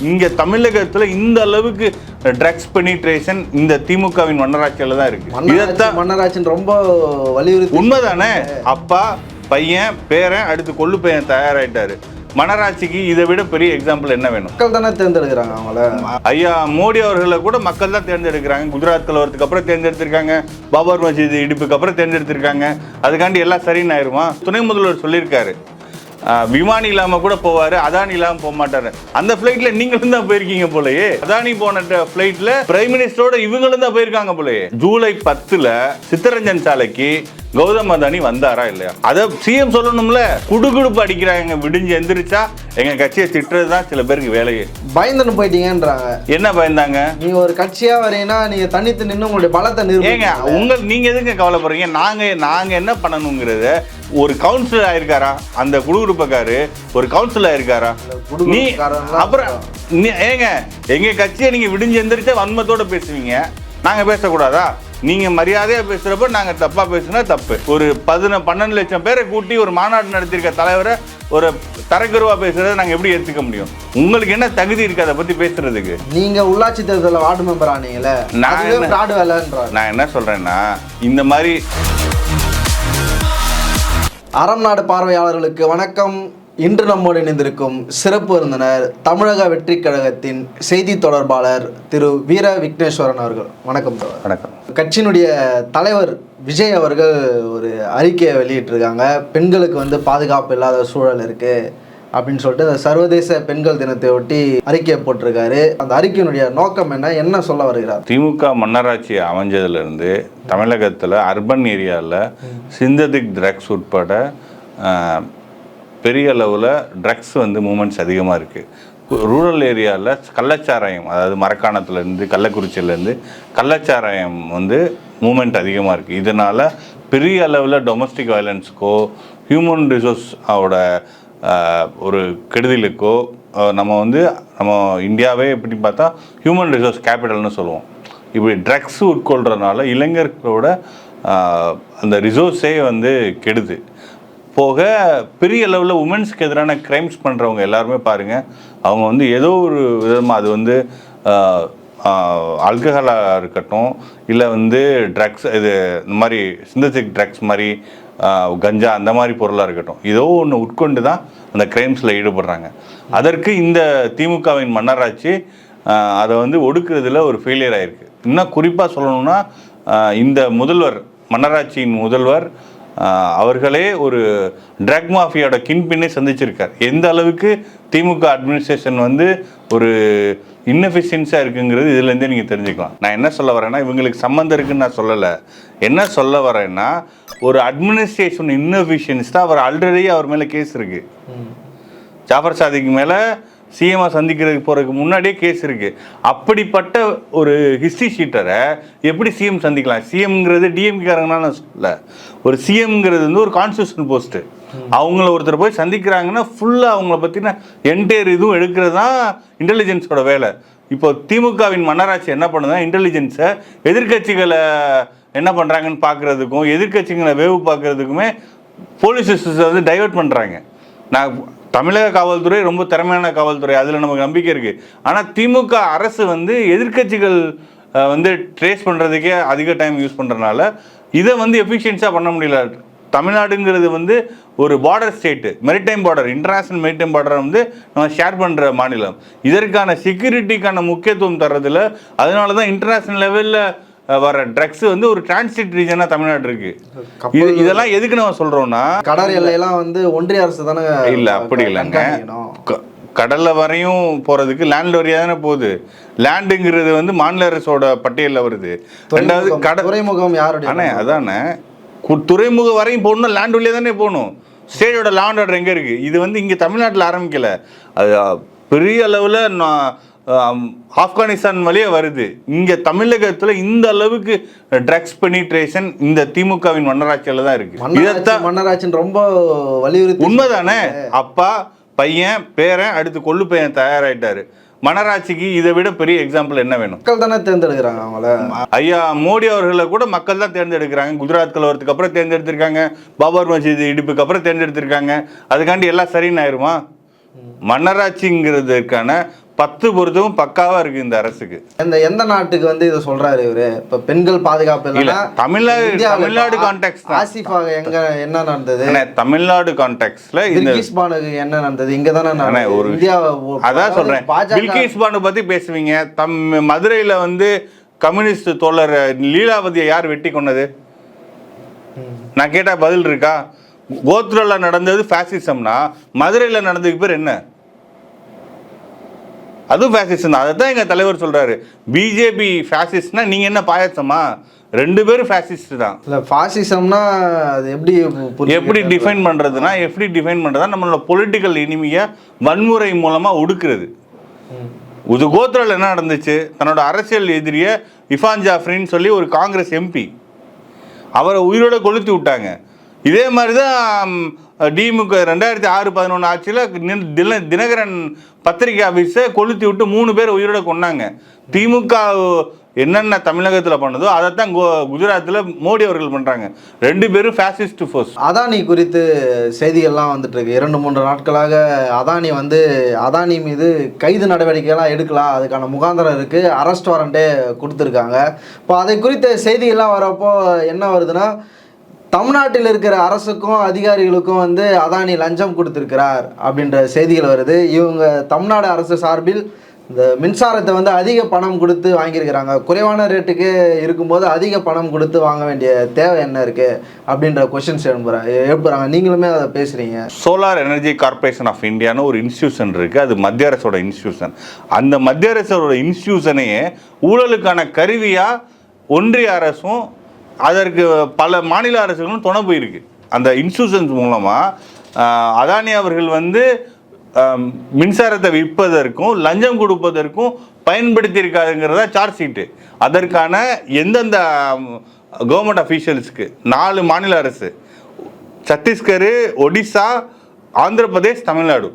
இங்க தமிழகத்துல இந்த அளவுக்கு ட்ரக்ஸ் பெனிட்ரேஷன் இந்த திமுகவின் மன்னராட்சியில தான் இருக்கு. இதைத்தான் மன்னராட்சின்னு ரொம்ப வலியுறுத்தி உண்மைதானே? அப்பா பையன் பேரன் அடுத்து கொள்ளு பையன் தயாராயிட்டாரு. மன்னராட்சிக்கு இதை விட பெரிய எக்ஸாம்பிள் என்ன வேணும்? மக்கள் தானே தேர்ந்தெடுக்கிறாங்க அவங்கள. ஐயா மோடி அவர்களை கூட மக்கள் தான் தேர்ந்தெடுக்கிறாங்க. குஜராத் கலவரத்துக்கு அப்புறம் தேர்ந்தெடுத்திருக்காங்க. பாபர் மசீது இடிப்புக்கு அப்புறம் தேர்ந்தெடுத்திருக்காங்க. அதுக்காண்டி எல்லாம் சரின்னு ஆயிருமா? துணை முதல்வர் சொல்லியிருக்காரு. விமானி இல்லாம கூட போவாரு அதானி இல்லாமல் போக மாட்டாரு. அந்த ஃப்ளைட்டில் நீங்களும் தான் போயிருக்கீங்க போலயே. அதானி போன ஃப்ளைட்டில் பிரைம் மினிஸ்டரோட இவங்களும் தான் போயிருக்காங்க போலயே. ஜூலை பத்துல சித்தரஞ்சன் சாலைக்கு கௌதம் அதானி வந்தாரா இல்லையா? அதை சிஎம் சொல்லணும்ல. குடுகுடுப்பு அடிக்கிறாங்க விடிஞ்சு எந்திரிச்சா எங்க கட்சியை திட்டுறது தான் சில பேருக்கு வேலையே. பயந்துன்னு போயிட்டீங்கன்றாங்க. என்ன பயந்தாங்க? நீங்க ஒரு கட்சியா வரீங்கன்னா நீங்க தனித்து நின்று உங்களுடைய பலத்தை ஏங்க நிரூபிங்க உங்கள் நீங்க எதுங்க கவலைப்படுறீங்க? நாங்க நாங்க என்ன பண்ணணுங்கிறத ஒரு கவுன்சிலர் ஆயிருக்காரா? அந்த குடுகுடுப்பக்காரு ஒரு கவுன்சிலர் ஆயிருக்காரா? நீ அப்புறம் ஏங்க எங்க கட்சியை நீங்க விடிஞ்சு எந்திரிச்சா வன்மத்தோட பேசுவீங்க? நாங்க பேசக்கூடாதா? நீங்க மரியாதையா பேசுறப்ப நாங்க தப்பா பேசுனா தப்பு. ஒரு பதின பன்னெண்டு லட்சம் பேரை கூட்டி ஒரு மாநாடு நடத்தியிருக்க தலைவரை ஒரு தரக்குருவா பேசுறதை நாங்க எப்படி ஏத்துக்க முடியும்? உங்களுக்கு என்ன தகுதி இருக்கு அதை பத்தி பேசுறதுக்கு? நீங்க உள்ளாட்சி தேர்தலில் வார்டு மெம்பர் ஆனீங்களே நான் நான் என்ன சொல்றேன்னா இந்த மாதிரி அறம் நாடு பார்வையாளர்களுக்கு வணக்கம். இன்று நம்மோடு இணைந்திருக்கும் சிறப்பு விருந்தினர் தமிழக வெற்றி கழகத்தின் செய்தி தொடர்பாளர் திரு வீர விக்னேஸ்வரன் அவர்கள். வணக்கம். வணக்கம். கட்சியினுடைய தலைவர் விஜய் அவர்கள் ஒரு அறிக்கையை வெளியிட்டிருக்காங்க. பெண்களுக்கு வந்து பாதுகாப்பு இல்லாத சூழல் இருக்கு அப்படின்னு சொல்லிட்டு இந்த சர்வதேச பெண்கள் தினத்தை ஒட்டி அறிக்கையை போட்டிருக்காரு. அந்த அறிக்கையினுடைய நோக்கம் என்ன? என்ன சொல்ல வருகிறார்? திமுக மன்னராட்சி அமைஞ்சதுலேருந்து தமிழகத்தில் அர்பன் ஏரியாவில் சிந்தட்டிக் ட்ரக்ஸ் உட்பட பெரிய அளவில் ட்ரக்ஸ் வந்து மூமெண்ட்ஸ் அதிகமாக இருக்குது ரூரல் ஏரியாவில் கள்ளச்சாராயம் அதாவது மரக்காணத்துலேருந்து கள்ளக்குறிச்சியிலேருந்து கள்ளச்சாராயம் வந்து மூமெண்ட் அதிகமாக இருக்குது இதனால் பெரிய அளவில் டொமஸ்டிக் வயலன்ஸுக்கோ ஹியூமன் ரிசோர்ஸ் அவட ஒரு கெடுதலுக்கோ நம்ம வந்து நம்ம இந்தியாவே எப்படி பார்த்தா ஹியூமன் ரிசோர்ஸ் கேபிட்டல்னு சொல்லுவோம். இப்படி ட்ரக்ஸ் உட்கொள்கிறதுனால இளைஞர்களோட அந்த ரிசோர்ஸே வந்து கெடுது. போக பெரிய லெவலில் உமன்ஸ்க்கு எதிரான கிரைம்ஸ் பண்ணுறவங்க எல்லாருமே பாருங்கள் அவங்க வந்து ஏதோ ஒரு விதமாக அது வந்து ஆல்கஹாலாக இருக்கட்டும் இல்லை வந்து ட்ரக்ஸ் இது இந்த மாதிரி சிந்தட்டிக் ட்ரக்ஸ் மாதிரி கஞ்சா அந்த மாதிரி பொருளாக இருக்கட்டும். ஏதோ ஒன்று உட்கொண்டு தான் அந்த கிரைம்ஸில் ஈடுபடுறாங்க. அதற்கு இந்த திமுகவின் மன்னராட்சி அதை வந்து ஒடுக்குறதுல ஒரு ஃபெயிலியர் ஆயிருக்கு. இன்னும் குறிப்பாக சொல்லணும்னா இந்த முதல்வர் மன்னராட்சியின் முதல்வர் அவர்களே ஒரு ட்ரக் மாஃபியோட கின்பின்னே சந்திச்சிருக்கார். எந்த அளவுக்கு திமுக அட்மினிஸ்ட்ரேஷன் வந்து ஒரு இன்னெஃபிஷியன்ஸாக இருக்குங்கிறது இதுலேருந்தே நீங்கள் தெரிஞ்சுக்கலாம். நான் என்ன சொல்ல வரேன்னா இவங்களுக்கு சம்மந்தம் இருக்குன்னு நான் சொல்லலை. என்ன சொல்ல வரேன்னா ஒரு அட்மினிஸ்ட்ரேஷன் இன்னெஃபிஷியன்ஸ் தான் அவர் ஆல்ரெடி அவர் மேலே கேஸ் இருக்குது ஜாஃபர் சாதிக்கு மேலே சிஎம்ஐ சந்திக்கிறதுக்கு போகிறதுக்கு முன்னாடியே கேஸ் இருக்குது அப்படிப்பட்ட ஒரு ஹிஸ்ட்ரி ஷீட்டரை எப்படி சிஎம் சந்திக்கலாம்? சிஎம்ங்கிறது டிஎம்காரங்களாம் நான் ஒரு சிஎம்ங்கிறது வந்து ஒரு கான்ஸ்டியூஷன் போஸ்ட்டு அவங்கள ஒருத்தர் போய் சந்திக்கிறாங்கன்னா ஃபுல்லாக அவங்கள பற்றின என்டையர் இதுவும் எடுக்கிறது தான் இன்டெலிஜென்ஸோட வேலை. இப்போ திமுகவின் மன்னராட்சி என்ன பண்ணுதுன்னா இன்டெலிஜென்ஸை எதிர்க்கட்சிகளை என்ன பண்ணுறாங்கன்னு பார்க்குறதுக்கும் எதிர்க்கட்சிகளை வேவு பார்க்குறதுக்குமே போலீஸ் வந்து டைவர்ட் பண்ணுறாங்க நான் தமிழக காவல்துறை ரொம்ப திறமையான காவல்துறை அதில் நமக்கு நம்பிக்கை இருக்குது ஆனால் திமுக அரசு வந்து எதிர்க்கட்சிகள் வந்து ட்ரேஸ் பண்ணுறதுக்கே அதிக டைம் யூஸ் பண்ணுறதுனால இதை வந்து எஃபிஷியன்ஸாக பண்ண முடியல. தமிழ்நாடுங்கிறது வந்து ஒரு border state maritime border international maritime பார்டரை வந்து நம்ம ஷேர் பண்ணுற மாநிலம். இதற்கான செக்யூரிட்டிக்கான முக்கியத்துவம் தர்றதில் அதனால தான் இன்டர்நேஷ்னல் லெவலில் வர ட்ரக்ஸ் வந்து ஒரு டிரான்சிட் ரீஜனாக தமிழ்நாடு இருக்கு. இது இதெல்லாம் எதுக்கு நம்ம சொல்கிறோம்னா கடல் எல்லையெல்லாம் வந்து ஒன்றிய அரசு தானே இல்ல அப்படி இல்லைங்க. கடல்ல வரையும் போறதுக்கு லேண்ட் வரியா தானே போகுது. லேண்டுங்கிறது வந்து மாநில அரசோட பட்டியலில் வருது. ரெண்டாவது கடல் துறைமுகம் யாருடைய அண்ணே அதானே. துறைமுகம் வரையும் போகணும் லேண்ட் வழியா தானே போகணும். ஸ்டேட்டோட லேண்ட் ஆர்டர் எங்க இருக்கு? இது வந்து இங்க தமிழ்நாட்டில் ஆரம்பிக்கல. அது பெரிய அளவில் ஆப்கானிஸ்தான் வழியே வருது. இங்க தமிழகத்துல இந்த அளவுக்கு ட்ரக்ஸ் பெனிட்ரேஷன் இந்த திமுகவின் மன்னராட்சியில தான் இருக்கு. இதைத்தான் மன்னராட்சின்னு ரொம்ப வலியுறுத்தி உண்மைதானே? அப்பா பையன் பேரன் அடுத்து கொள்ளு பையன் தயாராயிட்டாரு. மன்னராட்சிக்கு இதை விட பெரிய எக்ஸாம்பிள் என்ன வேணும்? மக்கள் தானே தேர்ந்தெடுக்கிறாங்க அவங்கள. ஐயா மோடி அவர்களை கூட மக்கள் தான் தேர்ந்தெடுக்கிறாங்க. குஜராத் கலவரத்துக்கு அப்புறம் தேர்ந்தெடுத்திருக்காங்க. பாபர் மசீது இடிப்புக்கு அப்புறம் தேர்ந்தெடுத்திருக்காங்க. அதுக்காண்டி எல்லாம் சரின்னு ஆயிருமா? மன்னராட்சிங்கிறதுக்கான பத்து பொறுத்தும் பக்காவா இருக்கு இந்த அரசுக்கு. எந்த எந்த நாட்டுக்கு வந்து இதை சொல்றாரு இவரு? இப்ப பெண்கள் பாதுகாப்பு இல்ல, இல்லைன்னா தமிழ்நாடு- தமிழ்நாடு இப்ப context தான். ஆசிஃபா எங்க என்ன நடந்தது? தமிழ்நாடு கான்டெக்ட்ல இந்த பானுக்கு என்ன நடந்தது? இங்க தானே ஒரு அதான் சொல்றேன். பில்கிஸ் பானு பத்தி பேசுவீங்க. தம் மதுரையில வந்து கம்யூனிஸ்ட் தோழர் லீலாவதியை யார் வெட்டி கொன்னது? நான் கேட்டா பதில் இருக்கா? கோத்ரோல நடந்தது ஃபேசிசம்னா மதுரையில நடந்ததுக்கு பேர் என்ன? அதுவும் ஃபேசிசம் தான். அதைத்தான் எங்க தலைவர் சொல்றாரு. பிஜேபி ஃபேசிஸ்ட்னா நீங்க என்ன பாயாசமா? ரெண்டு பேரும் ஃபேசிஸ்ட் தான். இல்ல பாசிசம்னா அது எப்படி? எப்படி டிஃபைன் பண்றதுன்னா எப்படி டிஃபைன் பண்றதா நம்மளோட பொலிட்டிக்கல் இனிமையை வன்முறை மூலமா ஒடுக்குறது. இது கோத்ரால என்ன நடந்துச்சு? தன்னோட அரசியல் எதிரிய இஃபான் ஜாஃப்ரின்னு சொல்லி ஒரு காங்கிரஸ் எம்பி. அவரை உயிரோட கொளுத்தி விட்டாங்க. இதே மாதிரி தான் டிமுக ரெண்டாயிரத்தி ஆறு பதினொன்று ஆட்சியில் தின தினகரன் பத்திரிகை ஆஃபீஸை கொளுத்தி விட்டு மூணு பேர் உயிரோட கொண்டாங்க திமுக என்னென்ன தமிழகத்தில் பண்ணுதோ அதைத்தான் கோ குஜராத்தில் மோடி அவர்கள் பண்ணுறாங்க ரெண்டு பேரும் ஃபேசிஸ்ட் ஃபோர்ஸ் அதானி குறித்து செய்திகள்லாம் வந்துட்டு இருக்கு இரண்டு மூன்று நாட்களாக அதானி வந்து அதானி மீது கைது நடவடிக்கைலாம் எடுக்கலாம். அதுக்கான முகாந்திரம் இருக்குது அரெஸ்ட் வாரண்டே கொடுத்துருக்காங்க. இப்போ அதை குறித்த செய்திகள்லாம் வரப்போ என்ன வருதுன்னா தமிழ்நாட்டில் இருக்கிற அரசுக்கும் அதிகாரிகளுக்கும் வந்து அதானி லஞ்சம் கொடுத்துருக்கிறார் அப்படின்ற செய்திகள் வருது. இவங்க தமிழ்நாடு அரசு சார்பில் இந்த மின்சாரத்தை வந்து அதிக பணம் கொடுத்து வாங்கியிருக்கிறாங்க. குறைவான ரேட்டுக்கு இருக்கும்போது அதிக பணம் கொடுத்து வாங்க வேண்டிய தேவை என்ன இருக்குது அப்படின்ற கொஷின்ஸ் எழுப்புறாங்க எழுப்புறாங்க. நீங்களுமே அதை பேசுகிறீங்க சோலார் எனர்ஜி கார்ப்பரேஷன் ஆஃப் இந்தியான்னு ஒரு இன்ஸ்டியூஷன் இருக்குது அது மத்திய அரசோட இன்ஸ்டியூஷன் அந்த மத்திய அரசோட இன்ஸ்டியூஷனையே ஊழலுக்கான கருவியாக ஒன்றிய அரசும் அதற்கு பல மாநில அரசுகளும் துணை போயிருக்கு. அந்த இன்ஸ்டியூஷன்ஸ் மூலமாக அதானி அவர்கள் வந்து மின்சாரத்தை விற்பதற்கும் லஞ்சம் கொடுப்பதற்கும் பயன்படுத்தியிருக்காருங்கிறதா சார்ஜ் ஷீட்டு அதற்கான எந்தெந்த கவர்மெண்ட் அஃபீஷியல்ஸ்க்கு நாலு மாநில அரசு சத்தீஸ்கர் ஒடிசா ஆந்திர பிரதேஷ் தமிழ்நாடு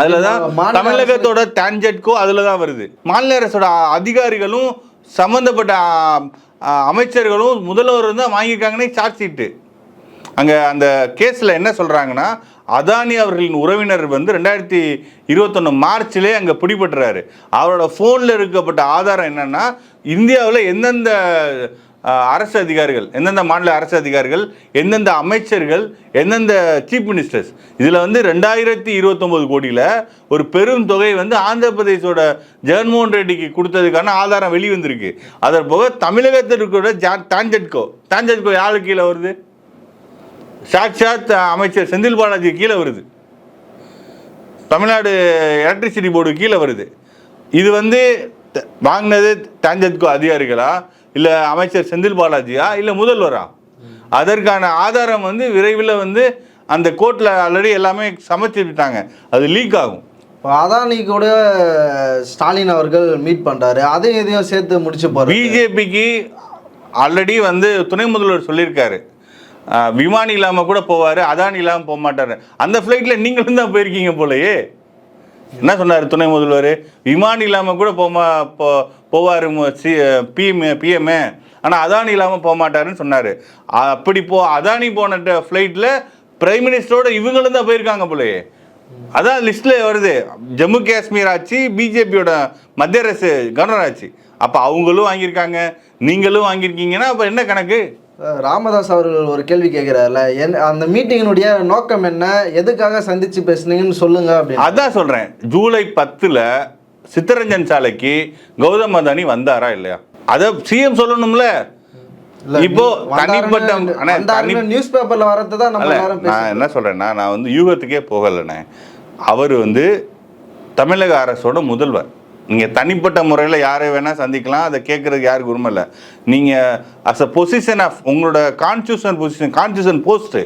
அதில் தான் தமிழகத்தோட டான்ஜெட்கோ அதில் தான் வருது. மாநில அரசோட அதிகாரிகளும் சம்மந்தப்பட்ட அமைச்சர்களும் முதல்வர் தான் வாங்கியிருக்காங்கன்னே சார்ஜ் ஷீட்டு அங்கே அந்த கேஸில் என்ன சொல்கிறாங்கன்னா அதானி அவர்களின் உறவினர் வந்து ரெண்டாயிரத்தி இருபத்தொன்று மார்ச்லேயே அங்கே பிடிபட்டுறாரு. அவரோட ஃபோனில் இருக்கப்பட்ட ஆதாரம் என்னென்னா இந்தியாவில் எந்தெந்த அரசு அதிகாரிகள் எந்தெந்த மாநில அரசு அதிகாரிகள் எந்தெந்த அமைச்சர்கள் எந்தெந்த சீஃப் மினிஸ்டர்ஸ் இதில் வந்து ரெண்டாயிரத்தி இருபத்தொம்போது கோடியில் ஒரு பெரும் தொகை வந்து ஆந்திர பிரதேசோட ஜெகன்மோகன் ரெட்டிக்கு கொடுத்ததுக்கான ஆதாரம் வெளிவந்திருக்கு. அதன் போக தமிழகத்தில் இருக்கிற ஜா டான்ஜெட்கோ டான்ஜெட்கோ யாருக்கு கீழே வருது? சாட்சாத் அமைச்சர் செந்தில் பாலாஜி கீழே வருது. தமிழ்நாடு எலக்ட்ரிசிட்டி போர்டு கீழே வருது. இது வந்து வாங்கினது டான்ஜெட்கோ அதிகாரிகளா? இல்லை அமைச்சர் செந்தில் பாலாஜியா இல்லை முதல்வரா? அதற்கான ஆதாரம் வந்து விரைவில் வந்து அந்த கோர்ட்டில் ஆல்ரெடி எல்லாமே சமைச்சிட்டாங்க அது லீக் ஆகும். இப்போ அதானி கூட ஸ்டாலின் அவர்கள் மீட் பண்றாரு. அதையும் இதையும் சேர்த்து முடிச்சு போறாரு பிஜேபிக்கு ஆல்ரெடி வந்து துணை முதல்வர் சொல்லியிருக்காரு. விமானி இல்லாமல் கூட போவார் அதானி இல்லாமல் போக மாட்டார். அந்த ஃப்ளைட்டில் நீங்களும் தான் போயிருக்கீங்க போலயே. என்ன சொன்னார் துணை முதல்வர்? விமானி இல்லாமல் கூட போமா போ போவார் சி பிஎம் பிஎம்ஏ ஆனால் அதானி இல்லாமல் போக மாட்டாருன்னு சொன்னார். அப்படி போ அதானி போன ஃப்ளைட்டில் பிரைம் மினிஸ்டரோட இவங்களும் தான் போயிருக்காங்க போலயே. அதான் லிஸ்ட்டில் வருது. ஜம்மு காஷ்மீர் ஆட்சி பிஜேபியோட மத்திய அரசு கவர்னர் ஆட்சி. அப்போ அவங்களும் வாங்கியிருக்காங்க. நீங்களும் வாங்கியிருக்கீங்கன்னா அப்போ என்ன கணக்கு? ராமதாஸ் அவர்கள் ஒரு கேள்வி கேட்கிறாருல என் அந்த மீட்டிங்கினுடைய நோக்கம் என்ன? எதுக்காக சந்திச்சு பேசுனீங்கன்னு சொல்லுங்க அப்படின்னு. அதான் சொல்றேன். ஜூலை பத்துல சித்தரஞ்சன் சாலைக்கு கௌதம் அதானி வந்தாரா இல்லையா? அத சிஎம் சொல்லணும்ல. இப்போ தனிப்பட்ட நியூஸ் பேப்பர்ல வரதை தான் நம்ம அல்ல எல்லாரும் நான் என்ன சொல்றேன்னா நான் வந்து யூகத்துக்கே போகலைண்ணே. அவர் வந்து தமிழக அரசோட முதல்வர். நீங்க தனிப்பட்ட முறையில் யாரை வேணா சந்திக்கலாம். அதை கேட்கறதுக்கு யாருக்கு உரிமை இல்லை. நீங்க அஸ் அ பொசிஷன் ஆஃப் உங்களோட constitution position constitution post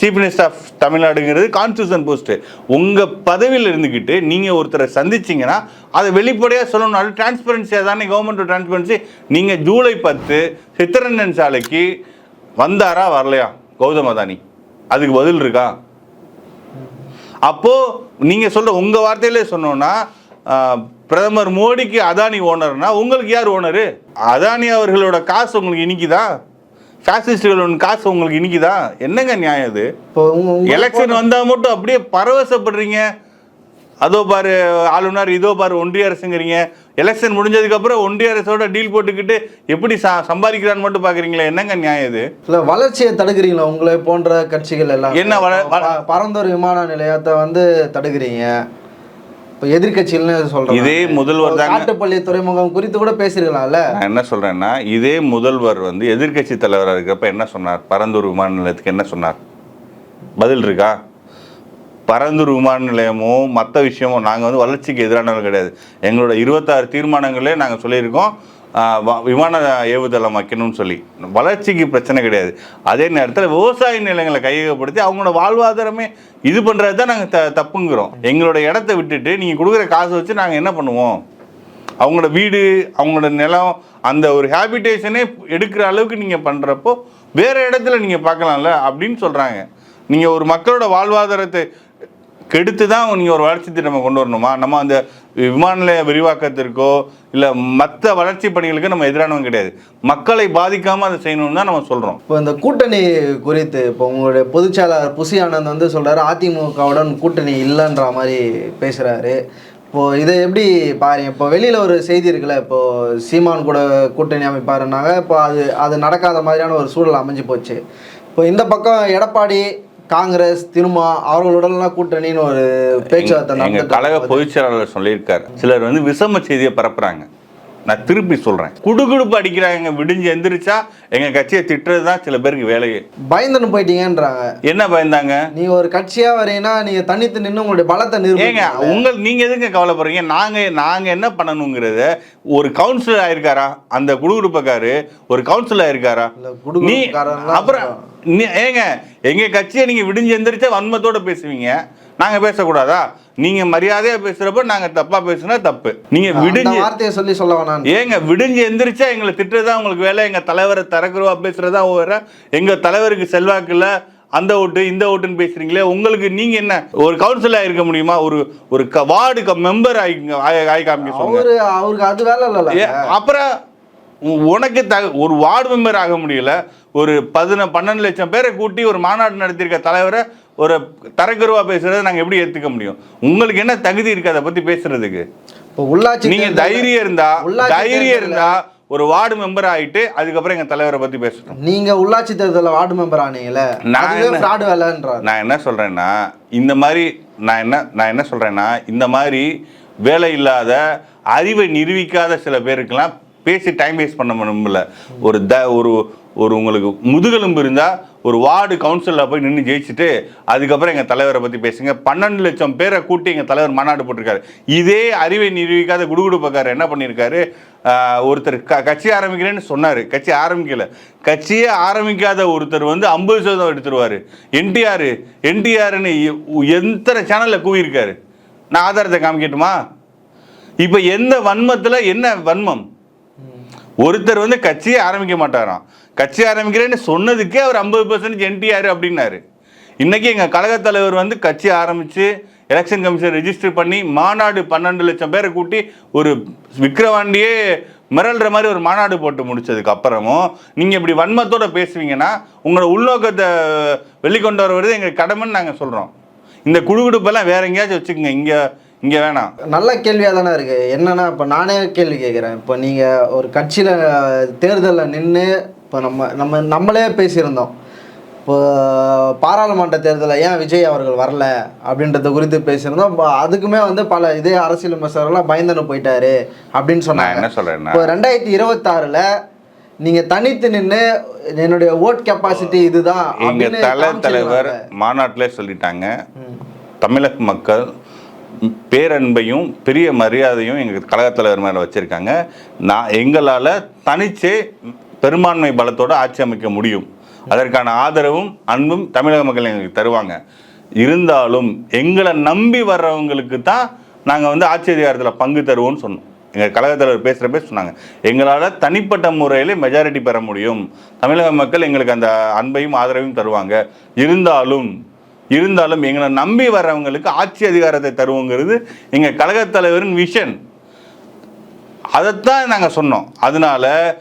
chief minister of தமிழ்நாடுங்கிறது constitution post உங்கள் பதவியில் இருந்துக்கிட்டு நீங்கள் ஒருத்தரை சந்திச்சிங்கன்னா அதை வெளிப்படையாக சொல்லணும் டிரான்ஸ்பரன்சியாக தானே கவர்மெண்ட் டிரான்ஸ்பரன்சி நீங்கள் ஜூலை பத்து சித்தரஞ்சன் சாலைக்கு வந்தாரா வரலையா? கௌதம் அதானி. அதுக்கு பதில் இருக்கா? அப்போது நீங்கள் சொல்கிற உங்கள் வார்த்தையிலே சொன்னோன்னா பிரதமர் மோடிக்கு அதானி ஓனர்னா உங்களுக்கு யார் ஓனரு அதானி அவர்களோட காசு உங்களுக்கு இனிக்குதா? ஃபேசிஸ்டுகளோட காசு உங்களுக்கு இனிக்குதா? என்னங்க நியாயம் இது? எலெக்ஷன் வந்தா மட்டும் அப்படியே பரவசப்படுறீங்க. அதோ பாரு ஆளுநர் இதோ பாரு ஒன்றிய அரசுங்கிறீங்க. எலெக்ஷன் முடிஞ்சதுக்கு அப்புறம் ஒன்றிய அரசோட டீல் போட்டுக்கிட்டு எப்படி ச- சம்பாதிக்கிறான்னு மட்டும் பாக்குறீங்களா? என்னங்க நியாயம் இது? இல்ல வளர்ச்சியை தடுக்கிறீங்களா? உங்களை போன்ற கட்சிகள் எல்லாம்? என்ன பரந்தூர் விமான நிலையத்தை வந்து தடுக்கிறீங்க. இப்போ எதிர்கட்சிகள்னு சொல்றேன் இதே முதல்வர் தாங்க காட்டுப்பள்ளி துறைமுகம் குறித்து கூட பேசிருக்கலாம்ல நான் என்ன சொல்றேன்னா இதே முதல்வர் வந்து எதிர்க்கட்சி தலைவராக இருக்கிறப்ப என்ன சொன்னார்? பரந்தூர் விமான நிலையத்துக்கு என்ன சொன்னார்? பதில் இருக்கா? பரந்தூர் விமான நிலையமும் மற்ற விஷயமும் நாங்கள் வந்து வளர்ச்சிக்கு எதிரானவர்கள் கிடையாது. எங்களோட இருபத்தாறு தீர்மானங்களே நாங்கள் சொல்லியிருக்கோம். விமான ஏவுதளம் வைக்கணும்னு சொல்லி. வளர்ச்சிக்கு பிரச்சனை கிடையாது. அதே நேரத்தில் விவசாய நிலங்களை கையகப்படுத்தி அவங்களோட வாழ்வாதாரமே இது பண்ணுறது தான் நாங்கள் த தப்புங்கிறோம். எங்களோட இடத்த விட்டுட்டு நீங்கள் கொடுக்குற காசை வச்சு நாங்கள் என்ன பண்ணுவோம்? அவங்களோட வீடு அவங்களோட நிலம் அந்த ஒரு ஹேபிடேஷனே எடுக்கிற அளவுக்கு நீங்கள் பண்ணுறப்போ வேறு இடத்துல நீங்கள் பார்க்கலாம்ல அப்படின்னு சொல்கிறாங்க நீங்கள் ஒரு மக்களோட வாழ்வாதாரத்தை கெடுத்து தான் நீங்கள் ஒரு வளர்ச்சி திட்டமை கொண்டு வரணுமா? நம்ம அந்த விமான நிலைய விரிவாக்கத்திற்கோ இல்லை மற்ற வளர்ச்சி பணிகளுக்கு நம்ம எதிரானவங்க கிடையாது. மக்களை பாதிக்காமல் அதை செய்யணும்னு தான் நம்ம சொல்கிறோம் இப்போ இந்த கூட்டணி குறித்து இப்போ உங்களுடைய பொதுச்செயலாளர் புசி ஆனந்த் வந்து சொல்கிறாரு அதிமுகவுடன் கூட்டணி இல்லைன்ற மாதிரி பேசுகிறாரு இப்போது இதை எப்படி பாருங்க இப்போ வெளியில் ஒரு செய்தி இருக்குல்ல இப்போது சீமான் கூட கூட்டணி அமைப்பாருனாங்க இப்போ அது அது நடக்காத மாதிரியான ஒரு சூழல் அமைஞ்சு போச்சு. இப்போ இந்த பக்கம் எடப்பாடி காங்கிரஸ் திருமா அவர்களுடன்லாம் கூட்டணின்னு ஒரு பேச்சுவார்த்தை கழக இருக்குது. பொதுச் செயலாளர் சொல்லியிருக்காரு சிலர் வந்து விஷம செய்தியை பரப்புறாங்க நான் திருப்பி சொல்றேன். குடுகுடுப்பு அடிக்கிறாங்க விடிஞ்சு எந்திரிச்சா எங்க கட்சியை திட்டுறது தான் சில பேருக்கு வேலையே. பயந்துன்னு போயிட்டீங்கன்றாங்க. என்ன பயந்தாங்க? நீங்க ஒரு கட்சியா வரீங்கன்னா நீங்க தனித்து நின்று உங்களுடைய பலத்தை நிரூபிங்க உங்கள் நீங்க எதுங்க கவலைப்படுறீங்க? நாங்க நாங்க என்ன பண்ணணுங்கிறத ஒரு கவுன்சிலர் ஆயிருக்காரா? அந்த குடுகுடுப்பக்காரு ஒரு கவுன்சிலர் ஆயிருக்காரா? நீ அப்புறம் ஏங்க எங்க கட்சியை நீங்க விடிஞ்சு எந்திரிச்சா வன்மத்தோட பேசுவீங்க? நாங்க பேசக்கூடாதா? நீங்க மரியாதையா பேசுறப்ப நாங்க தப்பா பேசுனா தப்பு. நீங்க அந்த விடிஞ்சு வார்த்தையை சொல்லி சொல்ல வேணாம். ஏங்க விடிஞ்சு எந்திரிச்சா எங்களை திட்டுறதா உங்களுக்கு வேலை? எங்க தலைவரை தரக்குறவா பேசுறதா வேற எங்க தலைவருக்கு செல்வாக்கு இல்ல அந்த ஓட்டு இந்த ஓட்டுன்னு பேசுறீங்களே உங்களுக்கு நீங்க என்ன ஒரு கவுன்சிலா இருக்க முடியுமா? ஒரு ஒரு க- வார்டு மெம்பர் ஆகி- ஆகி காமிக்க அவரு அவருக்கு அது வேலை இல்லைல்ல. ஏ, அப்புறம் உனக்கு த ஒரு வார்டு மெம்பர் ஆக முடியல. ஒரு பதின பன்னெண்டு லட்சம் பேரை கூட்டி ஒரு மாநாடு நடத்தியிருக்க தலைவரை ஒரு தரக்குறவா பேசுறதை நாங்க எப்படி ஏத்துக்க முடியும்? உங்களுக்கு என்ன தகுதி இருக்கு அதை பத்தி பேசுறதுக்கு? இப்போ உள்ளாட்சி நீங்க தேர்தல்ல- தைரியம் இருந்தா உள்ளாட்சி தைரியம் தேர்தல்ல- இருந்தா ஒரு வார்டு மெம்பர் ஆயிட்டு அதுக்கப்புறம் எங்க தலைவரை பத்தி பேசணும் நீங்க உள்ளாட்சி தேர்தலில் வார்டு மெம்பர் ஆனீங்கல்ல நான் என்ன- சொல்றேன்னா இந்த மாதிரி நான் என்ன நான் என்ன சொல்றேன்னா இந்த மாதிரி வேலை இல்லாத அறிவை நிரூபிக்காத சில பேருக்கெல்லாம் பேசி டைம் வேஸ்ட் பண்ண முடியல. ஒரு த ஒரு ஒரு உங்களுக்கு முதுகெலும்பு இருந்தா ஒரு வார்டு கவுன்சிலில் போய் நின்று ஜெயிச்சுட்டு அதுக்கப்புறம் எங்கள் தலைவரை பற்றி பேசுங்க. பன்னெண்டு லட்சம் பேரை கூட்டி எங்கள் தலைவர் மாநாடு போட்டிருக்காரு. இதே அறிவை நிரூபிக்காத குடுகுடுப்பக்காரர் என்ன பண்ணியிருக்காரு ஒருத்தர் க கட்சி ஆரம்பிக்கிறேன்னு சொன்னார். கட்சி ஆரம்பிக்கல. கட்சியே ஆரம்பிக்காத ஒருத்தர் வந்து ஐம்பது சதவீதம் எடுத்துருவார். என்டிஆர் என்டிஆர்னு எத்தனை சேனலில் கூவியிருக்காரு? நான் ஆதாரத்தை காமிக்கட்டுமா? இப்போ எந்த வன்மத்தில் என்ன வன்மம்? ஒருத்தர் வந்து கட்சியே ஆரம்பிக்க மாட்டாராம். கட்சி ஆரம்பிக்கிறேன்னு சொன்னதுக்கே அவர் ஐம்பது பர்சன்டேஜ் என்டிஆர் அப்படின்னாரு. இன்றைக்கி எங்கள் கழகத் தலைவர் வந்து கட்சி ஆரம்பித்து எலெக்ஷன் கமிஷன் ரெஜிஸ்டர் பண்ணி மாநாடு பன்னெண்டு லட்சம் பேரை கூட்டி ஒரு விக்கிரவாண்டியே மிரள்ற மாதிரி ஒரு மாநாடு போட்டு முடிச்சதுக்கு அப்புறமும் நீங்கள் இப்படி வன்மத்தோட பேசுவீங்கன்னா உங்களோட உள்நோக்கத்தை வெளிக்கொண்டு வருவது எங்கள் கடமைன்னு நாங்கள் சொல்கிறோம் இந்த குடுகுடுப்பெல்லாம் வேற எங்கேயாச்சும் வச்சுக்கோங்க. இங்கே இங்கே வேணாம். நல்ல கேள்வியாக தானே இருக்குது என்னென்னா இப்போ நானே கேள்வி கேட்குறேன் இப்போ நீங்கள் ஒரு கட்சியில் தேர்தலில் நின்று இப்போ நம்ம நம்ம நம்மளே பேசியிருந்தோம் இப்போ பாராளுமன்ற தேர்தலில் ஏன் விஜய் அவர்கள் வரல அப்படின்றத குறித்து பேசியிருந்தோம் இப்போ அதுக்குமே வந்து பல இதே அரசியல் விமர்சகர்கள்லாம் பயந்துன்னு போயிட்டாரு அப்படின்னு சொன்னாங்க என்ன இப்போ ரெண்டாயிரத்தி இருபத்தாறில் நீங்கள் தனித்து நின்று என்னுடைய ஓட் கெப்பாசிட்டி இதுதான் எங்க அப்படின்னு தலை தலைவர். மாநாட்டிலே சொல்லிட்டாங்க. தமிழக மக்கள் பேரன்பையும் பெரிய மரியாதையும் எங்கள் கழகத் தலைவர் மேலே வச்சுருக்காங்க நான் எங்களால் தனிச்சே பெரும்பான்மை பலத்தோடு ஆட்சி அமைக்க முடியும். அதற்கான ஆதரவும் அன்பும் தமிழக மக்கள் எங்களுக்கு தருவாங்க. இருந்தாலும் எங்களை நம்பி வர்றவங்களுக்கு தான் நாங்கள் வந்து ஆட்சி அதிகாரத்தில் பங்கு தருவோம்னு சொன்னோம். எங்கள் கழகத் தலைவர் பேசுகிறப்ப சொன்னாங்க. எங்களால் தனிப்பட்ட முறையில் மெஜாரிட்டி பெற முடியும். தமிழக மக்கள் எங்களுக்கு அந்த அன்பையும் ஆதரவையும் தருவாங்க. இருந்தாலும் இருந்தாலும் எங்களை நம்பி வர்றவங்களுக்கு ஆட்சி அதிகாரத்தை தருவோங்கிறது எங்கள் கழகத் தலைவரின் விஷன் அதைத்தான் நாங்கள் சொன்னோம். அதனால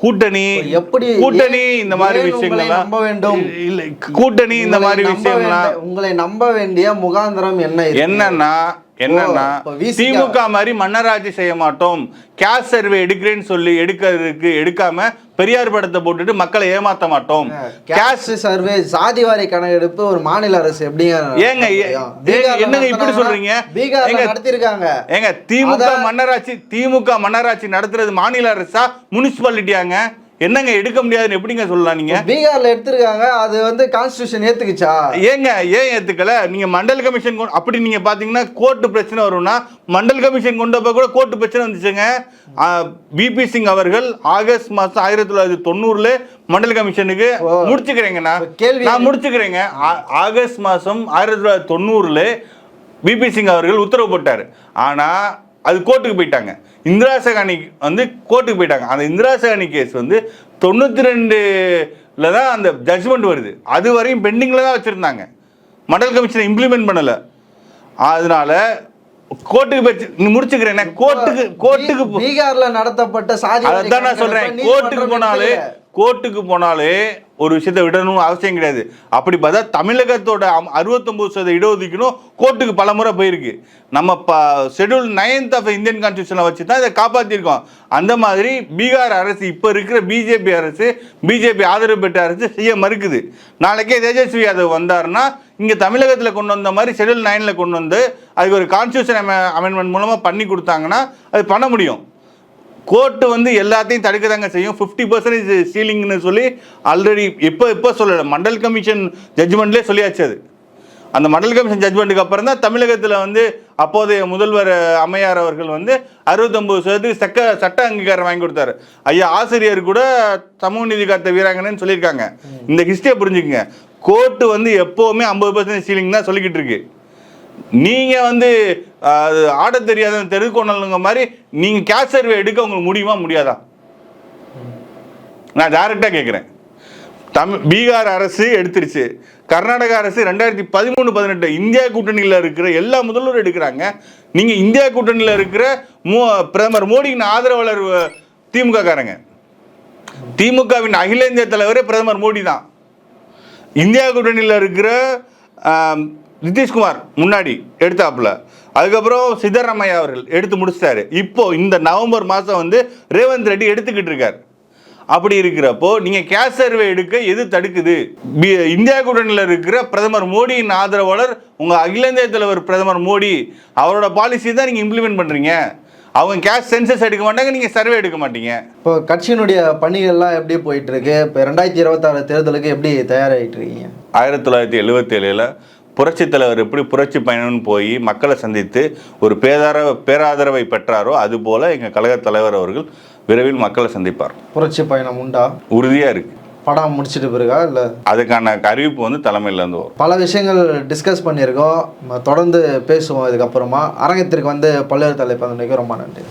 கூட்டணி எப்படி கூட்டணி இந்த மாதிரி விஷயங்கள்லாம் நம்ப வேண்டும்? இல்லை கூட்டணி இந்த மாதிரி வேண்டிய- உங்களை நம்ப வேண்டிய முகாந்திரம் என்ன? என்னன்னா என்னன்னா திமுக மாதிரி மன்னராட்சி செய்ய மாட்டோம். கேஸ் சர்வே எடுக்கிறேன்னு சொல்லி எடுக்கிறதுக்கு எடுக்காம பெரியார் படத்தை போட்டுட்டு மக்களை ஏமாத்த மாட்டோம். கேஸ் சர்வே சாதிவாரி கணக்கெடுப்பு ஒரு மாநில அரசு எப்படிங்க ஏங்க, என்னங்க இப்படி சொல்றீங்க? ஏங்க, நடத்திருக்காங்க. ஏங்க திமுக மன்னராட்சி திமுக மன்னராட்சி நடத்துறது மாநில அரசா முனிசிபாலிட்டியாங்க? என்னங்க எடுக்க முடியாதுன்னு எப்படிங்க சொல்லலாம் நீங்க? பீகார்ல எடுத்திருக்காங்க அது வந்து கான்ஸ்டியூஷன் ஏத்துக்குச்சா? ஏங்க ஏன் ஏத்துக்கல? நீங்க மண்டல் கமிஷன் கொண்டு- அப்படி நீங்க பாத்தீங்கன்னா கோர்ட்டு பிரச்சனை வரும்னா மண்டல் கமிஷன் கொண்டப்ப கூட கோர்ட்டு பிரச்சனை வந்துச்சுங்க. பிபி சிங் அவர்கள் ஆகஸ்ட் மாசம் ஆயிரத்தி தொள்ளாயிரத்தி தொண்ணூறுல மண்டல் கமிஷனுக்கு. முடிச்சுக்கிறேங்கண்ணா கேள்வி நான் முடிச்சுக்கிறேங்க. ஆகஸ்ட் மாசம் ஆயிரத்தி தொள்ளாயிரத்தி தொண்ணூறுல பிபி சிங் அவர்கள் உத்தரவு போட்டார். ஆனா அது கோர்ட்டுக்கு போயிட்டாங்க. இந்திரா சகானி வந்து கோர்ட்டுக்கு போயிட்டாங்க. அந்த இந்திரா சகானி கேஸ் வந்து தொண்ணூற்றி ரெண்டுல தான் அந்த ஜட்ஜ்மெண்ட் வருது. அது வரையும் பெண்டிங்கில் தான் வச்சுருந்தாங்க. மண்டல் கமிஷனை இம்ப்ளிமெண்ட் பண்ணலை. அதனால கோர்ட்டுக்கு போய் முடிச்சுக்கிறேன். கோர்ட்டுக்கு கோர்ட்டுக்கு பீகார்ல நடத்தப்பட்ட சாதி அதான் நான் சொல்றேன். கோர்ட்டுக்கு போனாலே கோர்ட்டுக்கு போனாலே ஒரு விஷயத்தை விடணும்னு அவசியம் கிடையாது. அப்படி பார்த்தா தமிழகத்தோட அம்- 69% சதவீத இடஒதுக்கீடும் கோர்ட்டுக்கு பல முறை போயிருக்கு. நம்ம ப ஷெடியூல் நைன்த் ஆஃப் இந்தியன் கான்ஸ்டியூஷனை வச்சு தான் இதை காப்பாற்றிருக்கோம் அந்த மாதிரி பீகார் அரசு இப்போ இருக்கிற பிஜேபி அரசு பிஜேபி ஆதரவு பெற்ற அரசு செய்ய மறுக்குது. நாளைக்கே தேஜஸ்வி யாதவ் வந்தாருன்னா இங்கே தமிழகத்தில் கொண்டு வந்த மாதிரி ஷெடியூல் நைனில் கொண்டு வந்து அதுக்கு ஒரு கான்ஸ்டியூஷன் அமெண்ட்மெண்ட் மூலமாக பண்ணி கொடுத்தாங்கன்னா அது பண்ண முடியும். கோர்ட்டு வந்து எல்லாத்தையும் தடுக்க தாங்க செய்யும். ஃபிஃப்டி பர்சன்டேஜ் சீலிங்னு சொல்லி ஆல்ரெடி இப்போ இப்போ சொல்லலை. மண்டல் கமிஷன் ஜட்ஜ்மெண்ட்லேயே சொல்லியாச்சு அது. அந்த மண்டல் கமிஷன் ஜட்ஜ்மெண்ட்டுக்கு அப்புறம் தான் தமிழகத்தில் வந்து அப்போதைய முதல்வர் அம்மையார் அவர்கள் வந்து அறுபத்தொம்பது சதவீதத்துக்கு சக்க சட்ட அங்கீகாரம் வாங்கி கொடுத்தாரு. ஐயா ஆசிரியர் கூட சமூக நீதி காத்த வீராங்கன்னு சொல்லியிருக்காங்க. இந்த ஹிஸ்டரியை புரிஞ்சுக்கங்க. கோர்ட்டு வந்து எப்போவுமே ஐம்பது பர்சன்டேஜ் சீலிங் தான் சொல்லிக்கிட்டு இருக்கு. நீங்கள் வந்து ஆட தெரியாத தெருக்கோணலுங்க மாதிரி நீங்கள் கேஷ் சர்வே எடுக்க உங்களுக்கு முடியுமா முடியாதா? நான் டேரெக்டாக கேட்குறேன் தமிழ் பீகார் அரசு எடுத்துருச்சு. கர்நாடக அரசு ரெண்டாயிரத்தி பதிமூணு பதினெட்டு இந்தியா கூட்டணியில் இருக்கிற எல்லா முதல்வரும் எடுக்கிறாங்க. நீங்கள் இந்தியா கூட்டணியில் இருக்கிற மோ பிரதமர் மோடியின் ஆதரவாளர் திமுக காரங்க திமுகவின் அகில இந்திய தலைவரே பிரதமர் மோடி தான் இந்தியா கூட்டணியில் இருக்கிற நிதிஷ்குமார் முன்னாடி எடுத்தாப்புல. அதுக்கப்புறம் சித்தராமையா அவர்கள் எடுத்து முடிச்சிட்டாரு. இப்போ இந்த நவம்பர் மாதம் வந்து ரேவந்த் ரெட்டி எடுத்துக்கிட்டு இருக்கார். அப்படி இருக்கிறப்போ நீங்கள் கேஸ் சர்வே எடுக்க எது தடுக்குது? இந்தியா கூட்டணியில் இருக்கிற பிரதமர் மோடியின் ஆதரவாளர் உங்கள் அகில இந்திய தலைவர் பிரதமர் மோடி அவரோட பாலிசி தான் நீங்கள் இம்ப்ளிமெண்ட் பண்ணுறீங்க அவங்க கேஸ் சென்சஸ் எடுக்க மாட்டாங்க நீங்கள் சர்வே எடுக்க மாட்டீங்க. இப்போ கட்சியினுடைய பணிகள்லாம் எப்படி போயிட்டு இருக்கு? இப்போ ரெண்டாயிரத்தி இருபத்தாறு தேர்தலுக்கு எப்படி தயாராகிட்டு இருக்கீங்க? ஆயிரத்தி தொள்ளாயிரத்தி எழுபத்தி ஏழில் புரட்சி தலைவர் எப்படி புரட்சி பயணம்னு போய் மக்களை சந்தித்து ஒரு பேதார பேராதரவை பெற்றாரோ அதுபோல் எங்கள் கழக தலைவர் அவர்கள் விரைவில் மக்களை சந்திப்பார். புரட்சி பயணம் உண்டா? உறுதியாக இருக்கு. படம் முடிச்சிட்டு பிறகா இல்லை? அதுக்கான அறிவிப்பு வந்து தலைமையிலேருந்து வரும். பல விஷயங்கள் டிஸ்கஸ் பண்ணியிருக்கோம். தொடர்ந்து பேசுவோம் இதுக்கப்புறமா. அரங்கத்திற்கு வந்து பல்வேறு தலைப்பு ரொம்ப நன்றி.